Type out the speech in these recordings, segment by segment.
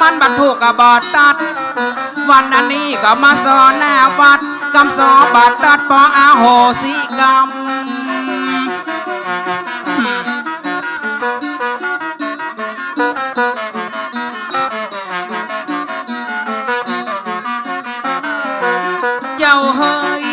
มันบัดถูกกับบอดตัด วันอันนี้ก็มาสอนหน้าวัดกำซอบาดตัดปออาโหสิกรรมเจ้าเฮ้ย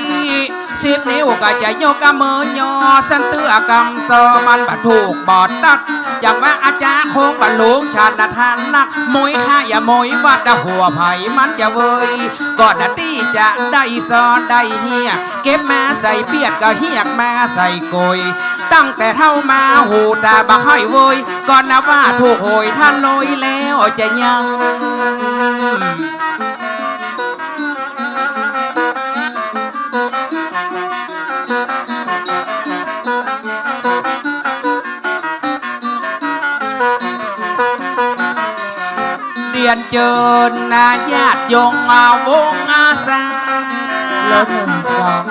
สิบนิ้วก็จะยกกับมือยอสันเตื้อกำซอมันบัดถูกบอดตัด อย่างว่าอาจารย์คงบรรลุงชาติทานนักมวยข้าอย่ามวยวัดหัวไผ่มันจะเวยก่อนนาตี้จะได้ซอได้เฮียเก็บมาใส่เปียดก็เฮียกมาใส่กยตั้งแต่เท่ามาหูตาบ่ค่อยเวยก่อนนะว่าถูกหวยท่านลอยแล้วจะยัง ยนเจิญนาญาติโยงมาวงอาสาลดหนึ่งสอง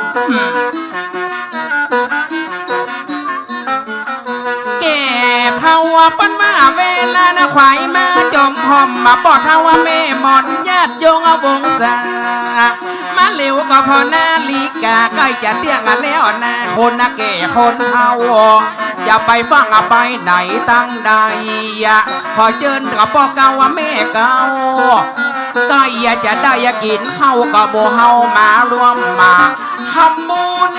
แก่เท่าปันมาเวลานะควายมาจอมหอมมาปอดเทาว่าแม่หมอนญาติโยงเอาวงศามาเร็วก็พอหน้าลีกาใกล้จะเตี้ยงกันแล้วนะคนนะแก่คนเทา อย่าไปฟังอาไปไหนตั้งใดขอเจิญกับพ่อเก่าแม่เก่าก็อยากจะได้ยากกินข้าวกับโบเฮามารวมมาทำบุญ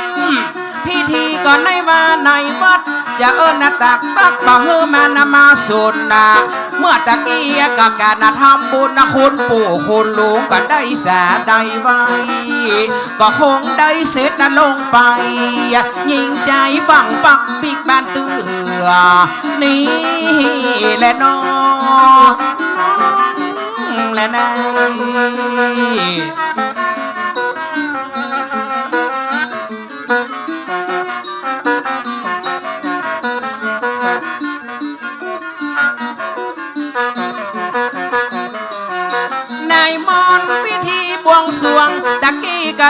พิธีก็ในว่าในวัด จะเอิ้นนะตักตักบะเฮือมานามาสุนนะ เมื่อตะเกี้ก็การนะทำบุญนะคุณปู่คุณลุงก็ได้แสได้ไว้ ก็คงได้เสร็จนะลงไป ยิงใจฝังปักปิกบ้านเตือนี่แหละน้องและนาย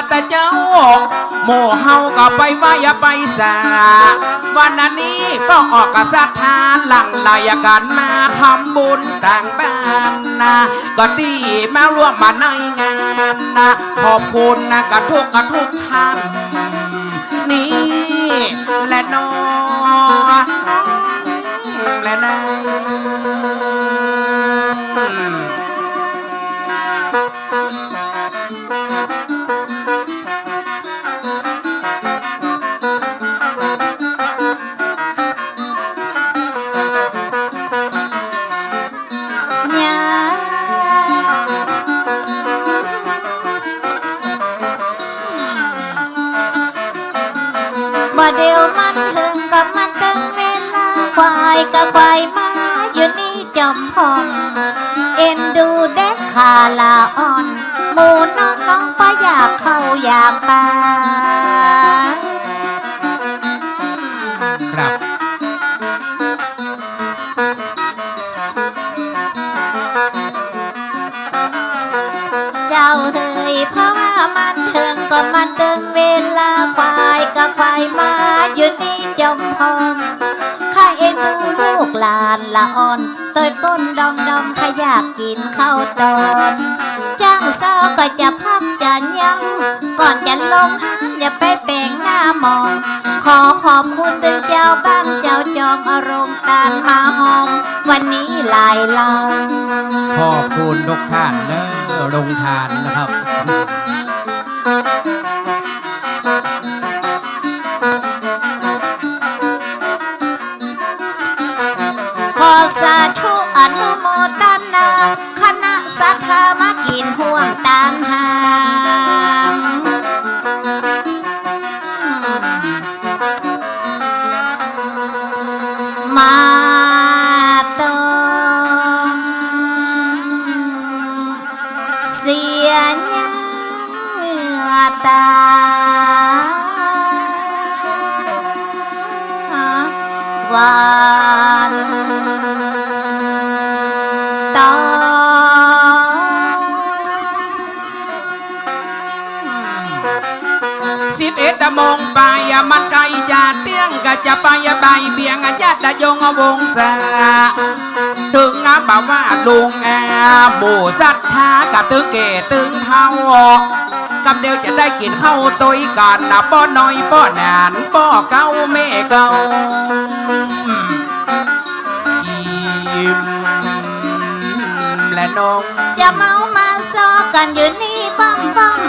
กี้กะตะเจ้า โมเฮาก็ไปว่าอย่าไปสา วันอันนี้ต้อออกกษัตริย์ทานหลังไหลกันมาทำบุญต่างบ้านนะก็ดีมาร่วมมาในงานนะขอบคุณนะกระทุกกระทุกท่านนี่และนอและนา ควายมาอยู่นี่จอมพองเอ็นดูเด็กขาลาอ่อน หมูน้องน้องปะอยากเข้าอยากไป ละอ่อนตัวก้นดอมดอมขยากกินข้าวตอนจ้างซอก็จะพัก เสียเนื้อตาวันตอสิบเอ็ดตมงไปยามันไกลจะเตี้ยงก็จะไปย่าใบเบียงอาญาติยงเอาวงศา ถึงอาบ่าว่าลุงอาหมู่ศรัทธากะตึงเกตึงเฮากำเดียวจะได้กินข้าวตุยกันนะป้อน้อยป้อนานป้อเก้าแม่เก้ากิมและน้องจะเมามาซอกันอยู่นี่บ้องบ้อง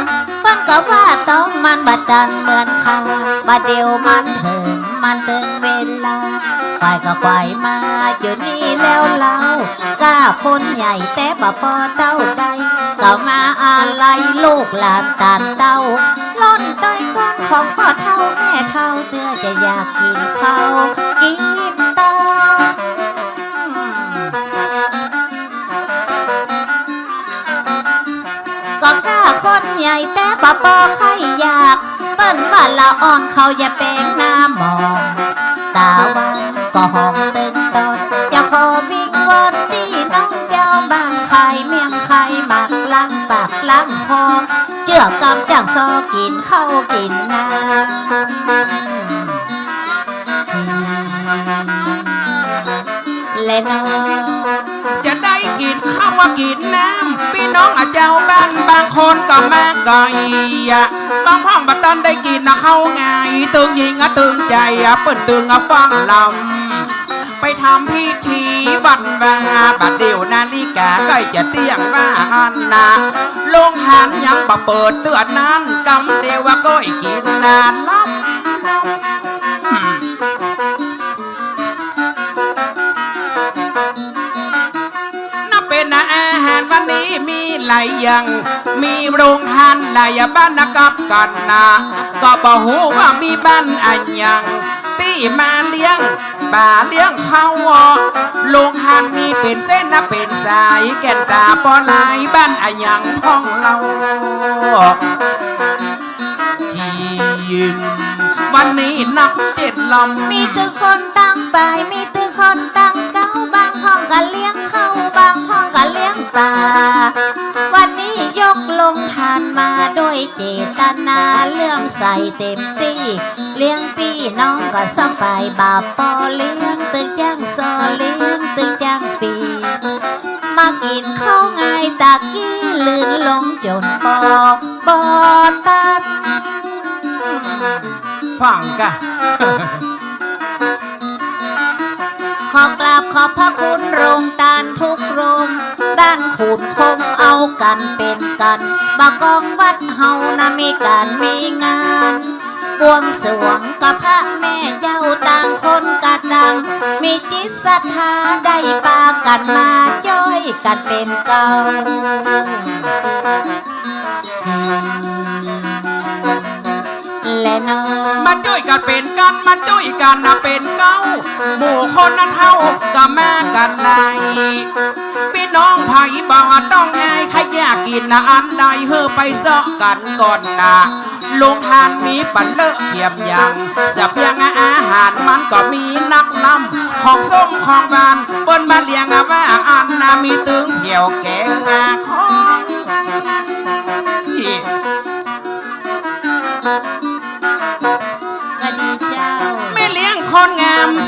เปิ้นก็ว่าต้องมันบัดดันเหมือนเขาบัดเดียวมันถึงมันถึงเวลา ควายก็ควายมาอยู่นี่แล้วเรากล้าคนใหญ่แต่ปะปอเต้าใดก็มาอะไรลูกหลานตานเต้าล่อนต้อยก้อนของพ่อเท่าแม่เท่าเตื้อจะอยากกินข้าวกินต้อก็กล้าคนใหญ่แต่ปะปอใครอยาก เปิ้นว่าละอ่อนเขาอย่าแปลง และน้องจะได้กินข้าวว่ากินน้ำพี่น้องอาเจ้าบ้านบางคนก็มากก่อะบางพ่อบัดตันได้กินนะเข้าไงตึงยิงอะตึงใจอะเปิดตึงอะฟังลำ ไปทำพิธีบันวาบัดเดียวนาฬิกาใกล้จะเตียงว่าหันนะลงหันยังบะเปิดเตือนนั้นกำเดียวว่าก้อยกินนานลับนับเป็นอาหารวันนี้มีหลายอย่างมีโรงทานหลายบ้านนะครับกันนะก็บอกหูว่ามีบ้านอันยังที่มาเลี้ยง บ่าเลี้ยงเขาวอโรงทานมีเป็นเส้นนะเป็นสาย แก่นตาปอลายบ้านอายังพ้องเราทีมวันนี้นักเจ็ดลำมีตึงคนตั้งไปมีตึงคนตั้งเก้าบางห้องก็เลี้ยงเข้า เจตนาเลื่อมใสเต็มที่ เลี้ยงพี่น้องก็สบายบาปปอเลี้ยงตึกย่างซเลี้ยงตึกย่างปีมากินข้าวง่ายตากี้ลื่นลงจนปอบอตัดฟังกะ ด้านขูนคงเอากันเป็นกันบากองวัดเฮานะมีการมีงานบวงสรวงกับพระแม่เจ้าต่างคนกระดัง มีจิตศรัทธาได้ปากันมาจ้อยกันเป็นเก่าและน้องมาช่วยกันเป็นกันมาช่วยกันนะเป็นเก้าหมู่คนนั้นเท่าก็มากันไลาย น้องไผ่บ่ต้องอายใครอยะกกินอันใดเฮอไปเซาะกันก่อนนะลงทานมีปันเลอะเขียบยังเสียบยังอาหารมันก็มีนักนำของส้มของหวานเปิ้นมาเลี้ยงอะว่าอันนามีตึงเหี่ยวแกงอาของ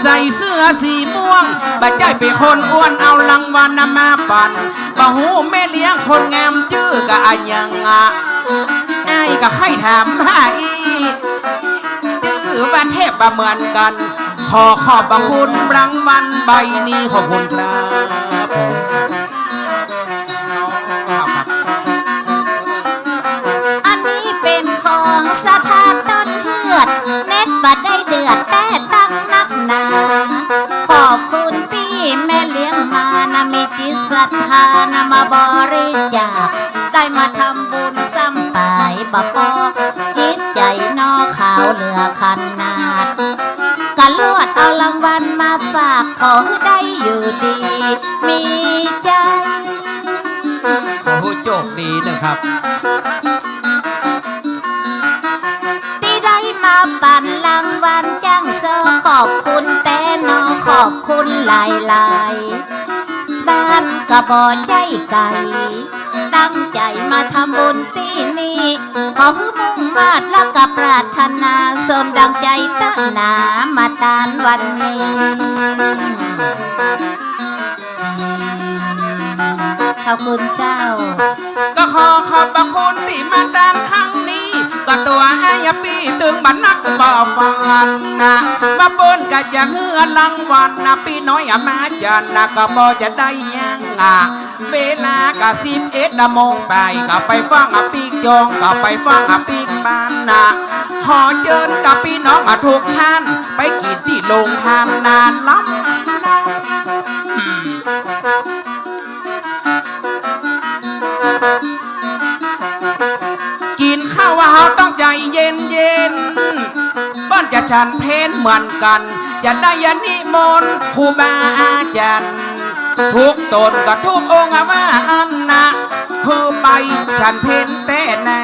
ใส่เสื้อสีม่วงบัดใจไปคนอ้วนเอาลังวันมาปั่นบ่หูแม่เลี้ยงคนงามจื้อกะอันยังอะไอ้ก็ให้ถามมาอีจื้อว่าเทพบ่เหมือนกัน ขอขอบพระคุณรางวัลใบนี้ขอบคุณครับ ทธานมาบริจาคได้มาทำบุญซ้ำไปบะปอจิตใจนอขาวเหลือขนาดกะลวดเอารางวัลมาฝากขอได้อยู่ดี มีใจขอผู้โชคดีนะครับ ที่ได้มาปั่นรางวัลจ้างเซอขอบคุณแต่นอขอบคุณหลายหลายๆ ระบอใจไก่ ตั้งใจมาทำบุญที่นี่ขอให้มุ่งมาดและกับปรารถนาสมดังใจตั้งนามาตานวันนี้ขอบคุณเจ้า ก็ขอขอบพระคุณที่มาตามครั้งนี้ก็ ตัวให้ปีตึงบันนักบ่ฟันนะมาเปิ้นก็จะเฮือลังวันนะพี่น้อยมาจันนะก็บ่จะได้ยังอะเวลาก็สิบเอ็ดโมงไปก็ไปฟังอปีกจองก็ไปฟังอปีกบานนะขอเชิญกับพี่น้องอะทุกท่าน ไปกินที่โรงทานนานล้ำอืม ข้าว่าเฮาต้องใจเย็นเย็นบ้านจะฉันเพนเหมือนกัน จะได้ยานิมนต์ครูบาอาจารย์ทุกตนกับทุกองค์ว่าอันนะคือไปฉันเพนแต่นา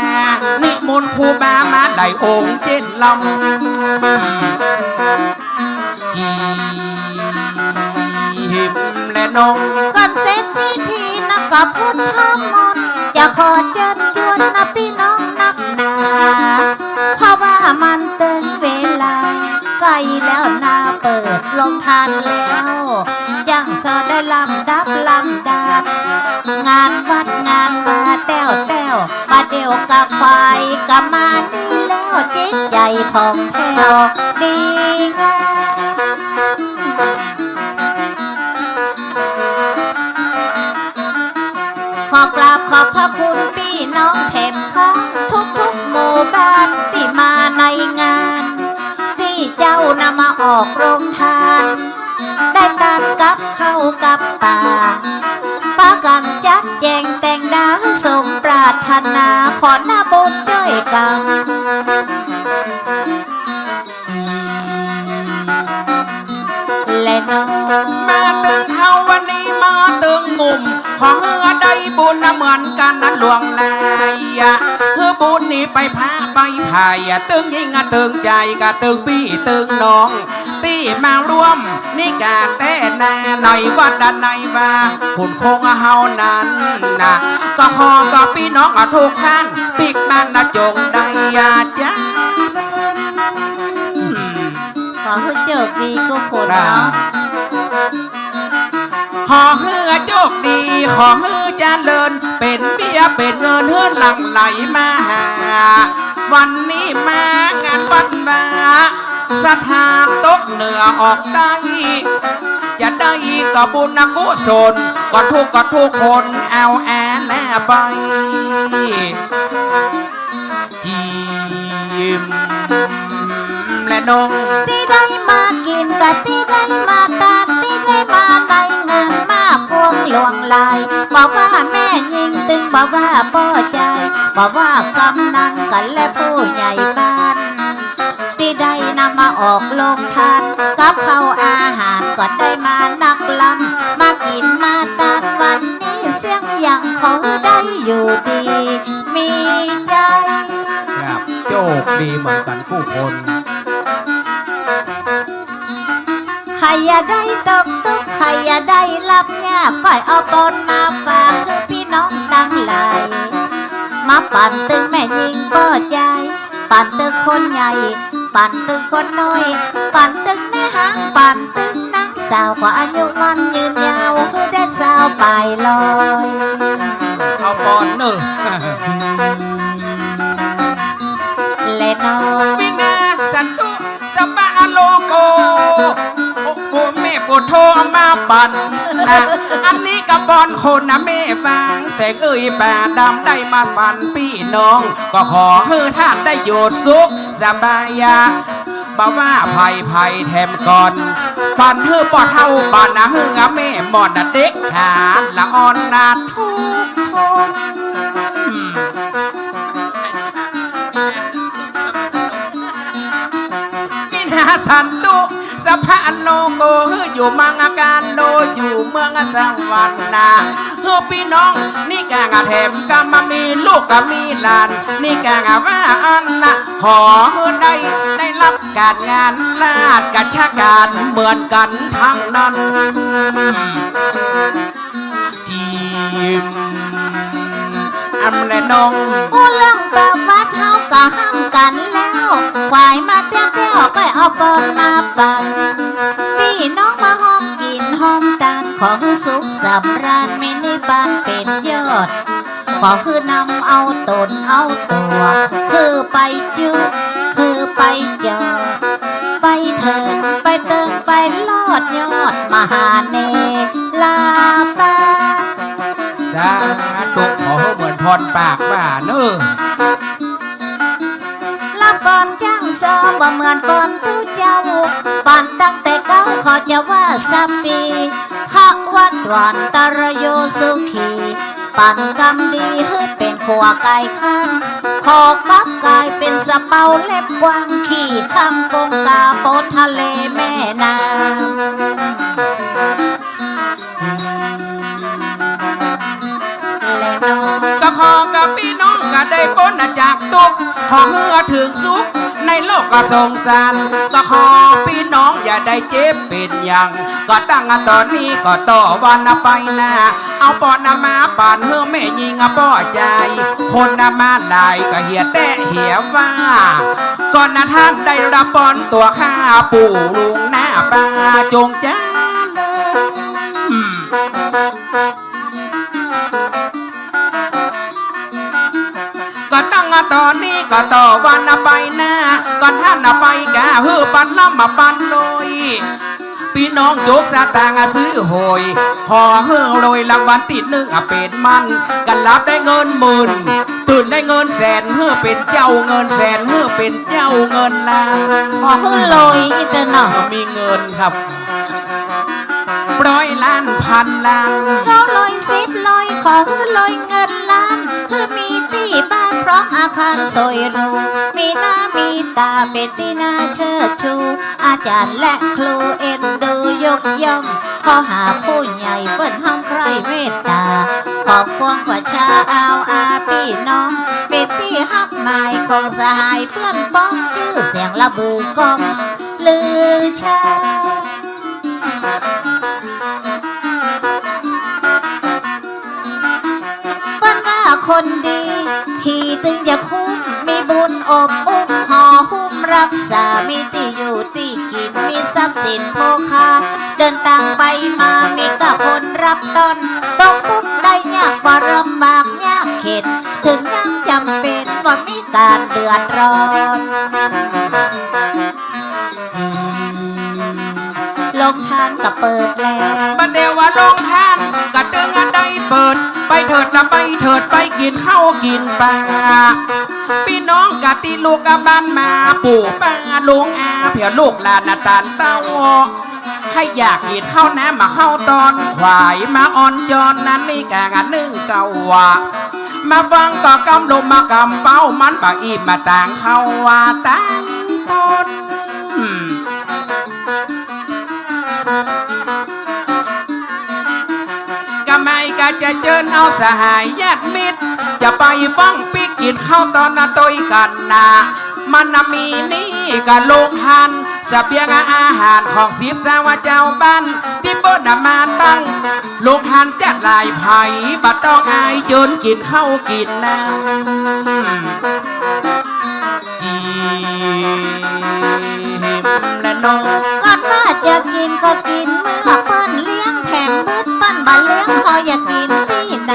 นิมนต์ครูบามาได้องค์เจ็ดลำจีหิมและนงก่อนเสร็จพิธีนักกับพุทธมนต์จะขอเชิญชวนนะพี่น้อง เพราะว่ามันเตินเวลาใกล้แล้วนาเปิดลงทานแล้วจังสอได้ลำดับลำดับ งานวัดงานมาแต้วแต้วมาเดียวกับควายกับมานี่แล้วจิตใจผ่องแผ้วดีงาม เหมือนกันนั้นหลวงลายอะเฮือบุญนี่ไปพาไปพายอะตึงยิ่งอะตึงใจกะตึงพี่ตึงน้อง ตีมาร่วมนี่กาแต่นาหน่อยวัดด้านในว่าคุณคงเฮานั้นนะก็ขอก็พี่น้องอะทุกท่านปิกมันนะจงได้ยาจ้าอืมขอให้โชคดีก็คนเนาะขอเฮือโชคดี ขอเฮือ เจริญ เป็นเบี้ยเป็นเงินเฮือหลังไหลมาหาวันนี้มางานวันบาสถานตกเหนือออกได้จะได้ก็บุญกุศลก็ทุกก็ทุกคนเอาแอนแม่ไปจีมและนงที่ได้มากินกับที่ได้มาตานที่ได้ ลวงลาย บอกว่าแม่ยิงตึงบอกว่าพ่อใจ บอกว่ากำนันกันและผู้ใหญ่บ้านที่ได้นำมาออกลงทานกับข้าวอาหารก็ได้มานักลำมากินมาตานวันนี้เสียงยังขอได้อยู่ดี มีใจครับโชคดีเหมือนกันผู้คนใครอย่าได้ตกตุกใคร อย่าได้รับยากก้อยเอาปนมาฝากคือพี่น้องตั้งหลายมาปั่นตึงแม่ยิงเปิดใจปั่นตึงคนใหญ่ ปั่นตึงคนน้อย ปั่นตึงแม่หางปั่นตึงนักสาวกว่าอายุมันยืนยาวคือได้สาวไปลอยเอาปอนเนอ บันนะอันนี้กับบอลคนนะแม่บางแสงเอ้ยป่าดำได้มาบันพี่น้อง ก็ขอให้ท่านได้โยดสุขสบายยาบ่ว่าภัยภัยแถมก่อนปันเฮือปอเท่าปันนะเฮือแม่หมอดนะเด็กขาละอ่อนนาทุกคน สะพานโลโกเฮืออยู่มังอาการโลอยู่เมืองสังวันนาเฮือพี่น้องนี่กางอาแถมก็มามีลูกก็มีหลาน นี่กางอาว่าอันนะขอเฮือได้ได้รับการงานลาดกัชการเหมือนกันทั้งนั้นจีม อำและน้องอู้เรื่องประวัติเฮาก็ห้ามกันแล้วควายมาเตี้ยเตี้ยก็เอาเปิดมาปั่นพี่น้องมาหอมกินหอมตันขอคือสุขสำราญไม่ได้บานเป็นยอด ขอคือนำเอาตนเอาตัว คือไปจ อให้เหมือนปากว่าเนอะละปอนจ้างซอบ่เหมือนปอนตู้เจ้าปอนตั้งแต่เก้าขอจะว่าสับปีพระวัดวานตรโยสุขีปันกำดีให้เป็นขัวไก่ข้างขอกับกายเป็นสะเปาเล็บกว้างขี่คำกงกาโปทะเลแม่น้ำ ก็ได้พ้นจากทุกขอเฮือถึงสุขในโลกก็สงสาร ก็ขอพี่น้องอย่าได้เจ็บเป็นอย่าง ก็ตั้งตอนนี้ก็ต่อวันไปหนาเอาปอนมาป่านเฮือแม่ยิงป้อใจ คนนมาหลายก็เหียแต่เหียว่า ก่อนนะท่านได้รับปอนตัวข้าปู่ลุงหน้าปาจงจ้าเลย ตั้งตอนนี้ก็ต่อวันไปหน้าก็ท่านไปกะฮือปันล้ำมาปันลอยพี่น้องยกสตางค์ซื้อหอยขอเฮือโรยรางวัลติดหนึ่งอะเป็นมันกันรับได้เงินหมื่นตื่นได้เงินแสนเฮือเป็นเจ้าเงินแสนเฮือเป็นเจ้าเงินล้านขอขึ้นลอยอีเตอร์หนอมีเงินครับร้อยล้านพันล้านเก้าลอยสิบลอยขอขึ้นลอยเงินล้าน คือมีที่บ้านพร้อมอาคารสวยหรูมีหน้ามีตาเป็นที่น่าเชิดชู อาจารย์และครูเอ็นดูยกย่องขอหาผู้ใหญ่เปิ้นห้องใครเมตตา ขอบพวงประชาเอาอาพี่น้องเป็นที่ฮักหมายของสหายเพื่อนป้องชื่อเสียงระบือกองลือชา ตึงจะคุ้มมีบุญอบอุ้มห่อหุ้มรักษา มีที่อยู่ที่กิน มีทรัพย์สินโภคา เดินทางไปมา มีกับคนรับต้นตกทุกข์ได้ยากว่าลำบากยากเข็ด ถึงยังจำเป็นว่ามีการเดือดร้อนลงทานก็เปิดแล้วบันเดยวว่าลงทานกะตึงอันใดเปิด ไปเถิดนะไปเถิดไปกิน กินปลาพี่น้องกะตีลูกกับบ้านมาปู่ป้าลุงอาเผื่อลูกหลานนาตาลเต้าใครอยากกินข้าวน้ำมาเข้าตอนควายมาอ่อนจอนนั้นนี่แกงนึ่งเก่าวะมาฟังก็กำลงมากำเป้ามันบางอีมาต่างเข้าว่าตั้งตนก็ไม่ก็จะเจิญเอาสหายญาติมิตร จะไปฟังปิกกินข้าตอนนาตยกันนามันนมีนี่ก็ลงหันสเสบียงอาหารของสิบสาวเจ้าบ้านที่เปิ้นน่ะมาตั้งลงหันจัดลายไผ่บัดต้องอายจิญกินข้าวกินน้ำจีมและน้องก่อนว่าจะกินก็กินเมื่อเปิ้นเลี้ยงแถมมืดปิ้นบ่เลี้ยงพออยากกินที่ใด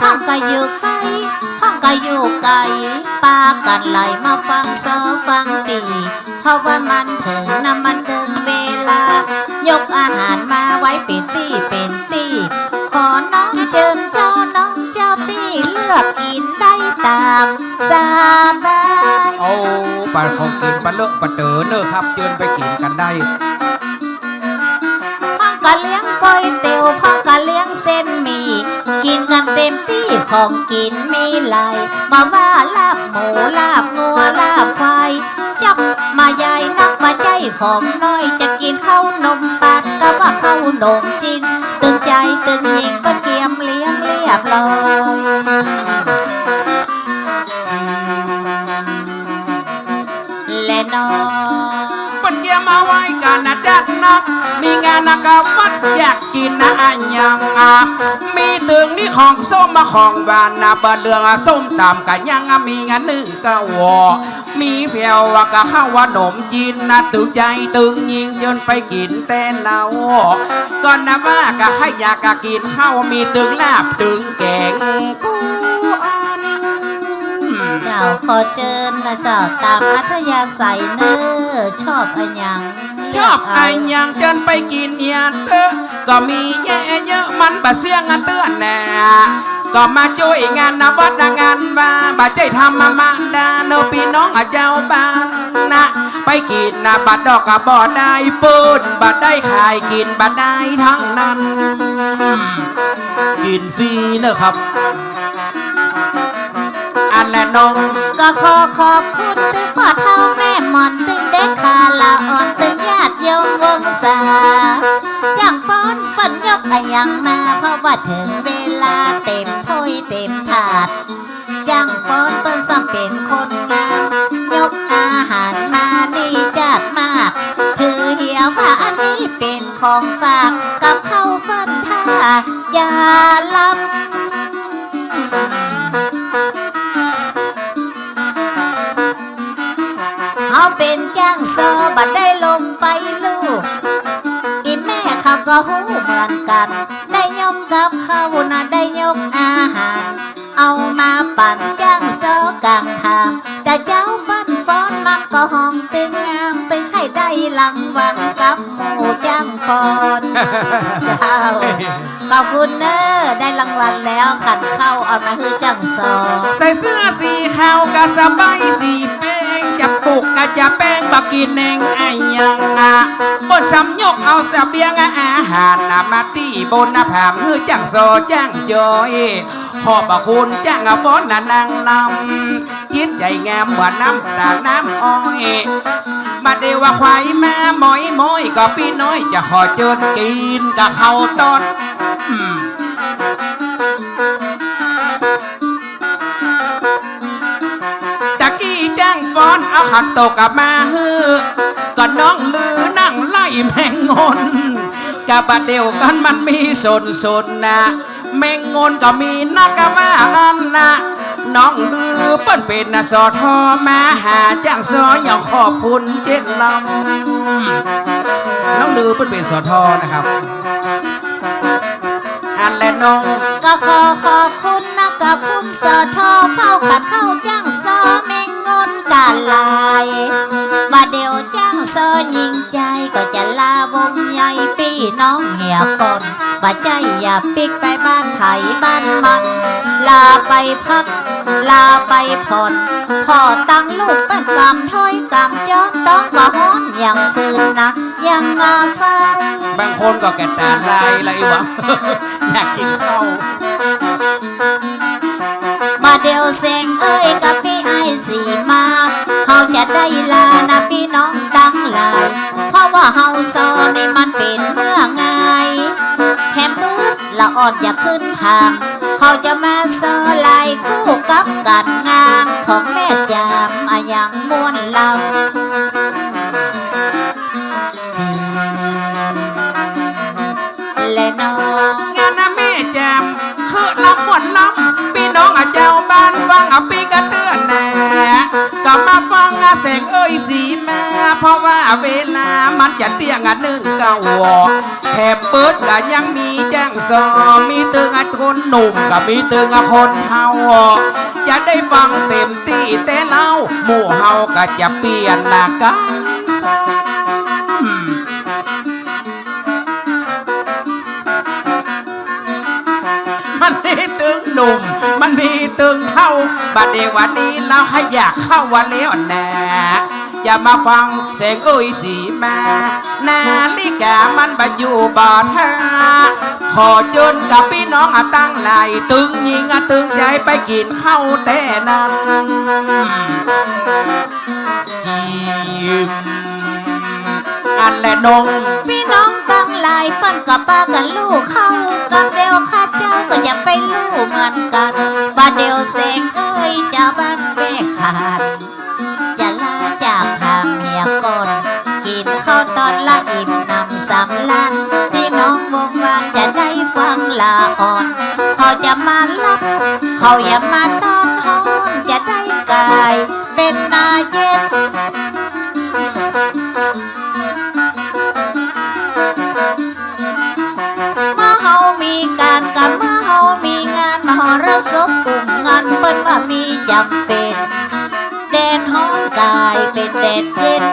ห้องก็อยู่กลห้ องก็อยู่ไกลปากันไหลมาฟังซอฟังดีเพราะว่ามันถึงน้ำมันถึงเวลา ยกอาหารมาไว้เป็นตี้เป็นตี้ขอน้องเจิญเจ้าน้องเจ้าพี่เลือกกินได้ตามสบาย เอาปลาของกินปลาเลอะปลาเต๋อเนอะครับ เจิญไป ของกินมีหลมาว่าลาบหมูลาบงัวลาบควายยกมาใหญ่นักมาใจของน้อยจะกินข้าวนมปัดก็ว่าข้าวนมจินตึงใจตึงยิงก็เกียมเลี้ยงเรียบร้อยและน้องปัญญามาไว้กันนะจัดนัก มีงานนะกับวัดอยากกินนะอันยังอะ มีของส้มมาของหวานนะบะเดืองส้มตำกะยังมีงานหนึ่งกะวอมีเพียวว่ากะข้าววาหนมจีนนะตึงใจตึงยิงจนไปกินแต่เหล้าก่อนนะว่ากะให้อยากกะกินข้าวมีตึงลาบตึงแกงกูเจ้าขอเจิญนะเจ้าตามอัธยาศัยเนอชอบอะหยัง ชอบไอ้ยังเจนไปกินยาเตอก็มีแย่เยอะมันบะเสียงอันเตือนแน่ก็มาช่วยงานนวัดงานว่าบาใจทำมามาดาโนพี่น้องอาเจ้าบ้านนะไปกินนะบัดดอกกะบ่ได้ปืนบัดได้ขายกินบัดได้ทั้งนั้น กินฟรีเนอะครับ อันและน้องก็ขอขอบคุณถึงพ่อเท่าแม่หมอนถึง เด็กขาละอ่อนถึงญาติโยมวงศาจังฟ้อนฝนยกอะยังมาเพราะว่าถึงเวลาเต็มถ้วยเต็มถาดจังฟ้อนเปิ้นซ้ำเป็นคนงามยกอาหารมานี่จัดมาก ถือเหียวว่าอันนี้เป็นของฝาก จ้างโซบัดได้ลงไปลูก อีแม่เขาก็หูเหมือนกัน ได้ยกกับเขาวนะได้ยกอาหาร เอามาปั่นจ้างโซกลางทางแต่เจ้าบ้านฟ้อนมันก็ห้องตึงงามตึงให้ได้รางวัลกับหมูจ้างฟ้อนเจ้าขอบคุณเนอได้รางวัลแล้วขันเข้าเอามาให้จ้างโซใส่เสื้อสีขาวกะสบายสีแป้ง จะปลุกกะจะแป้งบักกินเองไอ้ยังอะบนสำยกเอาเสบียงอาหารนะมาตีบนน้าผามคือจังโซจังจอยขอบพระคุณจ้างฟ้อนน่ะนางลำจิตใจงามเหมือนน้ำตาลน้ำอ้อยมาเดว่าควายมาหมอยมอยก็พี่น้อยจะขอเจิญกินกับเขาตอน ขันโตกลับมาฮือก็น้องลือนั่งไล่แมงงนกับบัดเดียวกันมันมีสนสนนะแมงงนก็มีนักกะว่าอันนะน้องลือเปิ้นเป็นนะสอทอมาหาจ้างซออย่างขอบคุณเจ็ดลำน้องลือเปิ้นเป็นสอทอนะครับอันและน้องก็ขอขอบคุณนะกับคุณสอทอเฝ้าขัดเข้าจ้าง ก่อนว่าใจอย่าปิกไปบ้านไผ่บ้านมัน ลาไปพัก ลาไปผ่อนพ่อตั้งลูกเป็นกำถ้อยกำจอนต้องก็ฮ้อนอย่างฟืนนะอย่างงาไฟบางคนก็แกตาลายอะไรวะอยากกินข้าวมาเดียวเซงเอ้ยกับพี่ไอายสีมาเขาจะได้ลานะพี่น้องตั้งหลายเพราะว่าเฮาซอนี่มันเป็นเมื่อไงแค่มืดละ อ่อนอย่าขึ้นผามเขาจะมาซอไลคู่กับการงานของแม่จามอาย่างม้วนลำและน้องงานนะแม่แจมคือลำหวนลำพี่น้องอาเจ้าบ้านฟังอาปีกัน ฟังอะเสียงเอ้ยสีมาเพราะว่าเวลามันจะเตี้ยงอะหนึ่งเก้าวอแถบเปิดก็ยังมีจ้างซอมีตึงอันคนหนุ่มก็มีตึงอันคนเฮาจะได้ฟังเต็มที่แต่เล่าหมู่เฮาก็จะเปลี่ยนหน้ากันซ้ำ บัดเดี๋ยววันนี้เราให้อยากเข้าวันแล้วนะอย่ามาฟังเสียงเอ้ยสีมานาฬิกามันบอยู่บอท่าขอจนกับพี่น้องอตั้งไหลตึงยิงอตึงใจไปกินข้าวแต่นั้นยิ้มอันและนงพี่น้องตั้งหลายเปิ้นกับป้ากันลูกเข้าาอย่ามาตอนห้อนจะได้กายเป็นนาเย็นมื่อเฮามีการกับมื่อเฮามีงานมหรสพกลุ่มงานเปิ้นว่ามีจำเป็นแดดห้องกายเป็นแดดเย็น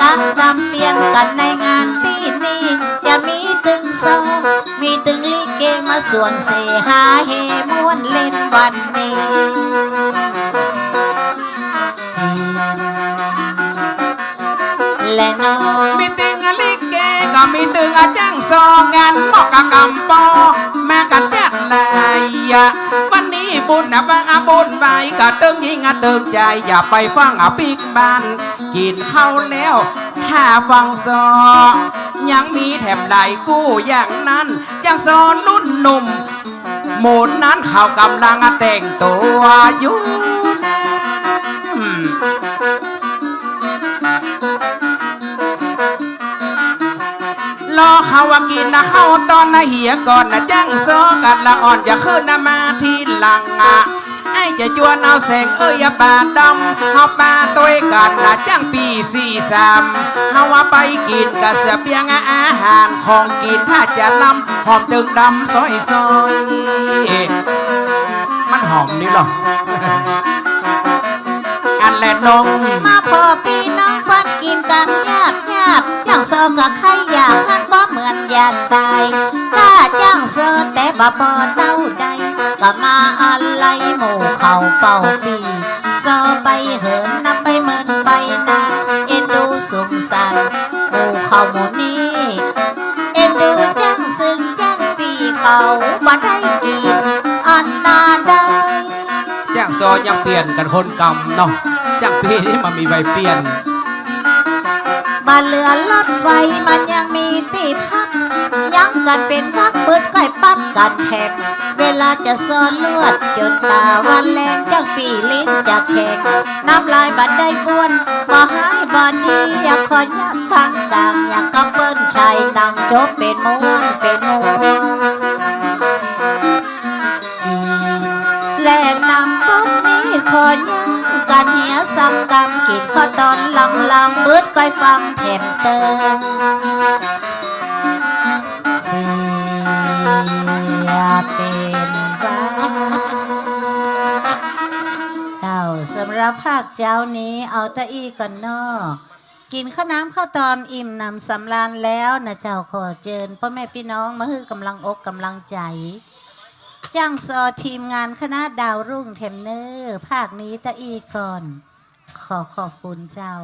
กักจำเปลี่ยนกันในงานที่นี้จะมีตึงซองมีตึงลิเกมา ส่วนเสหาเฮมวนเล่นวันนี้และน้องมีตึงอลิเกก็มีตึงอาจ้งซองงานหมอกกะกำปอแม่กันจัดเลยะวันนี้บุญนะบ้าอาบุญไปกะตึงยิงอะตึงใจอย่าไปฟังอาปิกบ้านกินข้าวแล้วถ้าฟังซอ ยังมีแถมไหลกู้อย่างนั้นยังซอนรุ่นหนุ่ม หมูนนั้นเขากำลังแต่งตัวอยู่นะรอเขาว่ากินนะเข้าตอนนะเหียก่อนนะจ้างโซกันละอ่อนอย่าขึ้นนะมาทีหลังอะ จะจวนเอาแสงเอ้ยอย่าปาดำเฮาปาตัวกันนะจ้างปีสี่สามเฮาว่าไปกินกะเสียเบียงอาหารของกินถ้าจะลำหอมตึงดำซอยซอยมันหอมนี่หรออันแหละนงมาพอพี่น้องควันกินกันยากยากจ้างเซอกับใครอยากขันบ่เหมือนอยากตายกล้าจ้างเซอแต่บ่บ่เต้า หมู่เขาเป่าปีซอไปเหินนับไปเหมือนไปนานเอ็นดูสงสารหมู่เขาหมู่นี้เอ็นดูจ้างซึ่งจ้างปีเขาบ่ได้กินอันนาได้จ้างซอยังเปลี่ยนกันคนกำเนาะจ้างปีนี้มันมีใบเปลี่ยนบ้านเรือรถไฟมันยังมีที่พัก ยังกันเป็นพักเปิดก้อยปัดกันแถบเวลาจะซ่อนเลือดจนตาวันแรงจังปีลิ้นจะแข็งน้ำลายบัดได้บ้วนบ่หายบ่ดีอยากขอยัดพังกลางอยากกระเปิ้นชายดังจบเป็นม้วนเป็นม้วนและนำบทนี้ขอยังกันเหียซ้ำกำกินข้อตอนลำลำเบิดก้อยฟังแถมเติม เจ้านี้เอาตะอีกันเนอกินข้าวน้ำข้าวตอนอิ่มนำสำราญแล้วนะเจ้าขอเจิญพ่อแม่พี่น้องมาฮือกำลังอกกำลังใจ จ้างซอทีมงานคณะดาวรุ่งเทมเนอร์ ภาคนี้ตะอีก่อน ขอขอบคุณเจ้า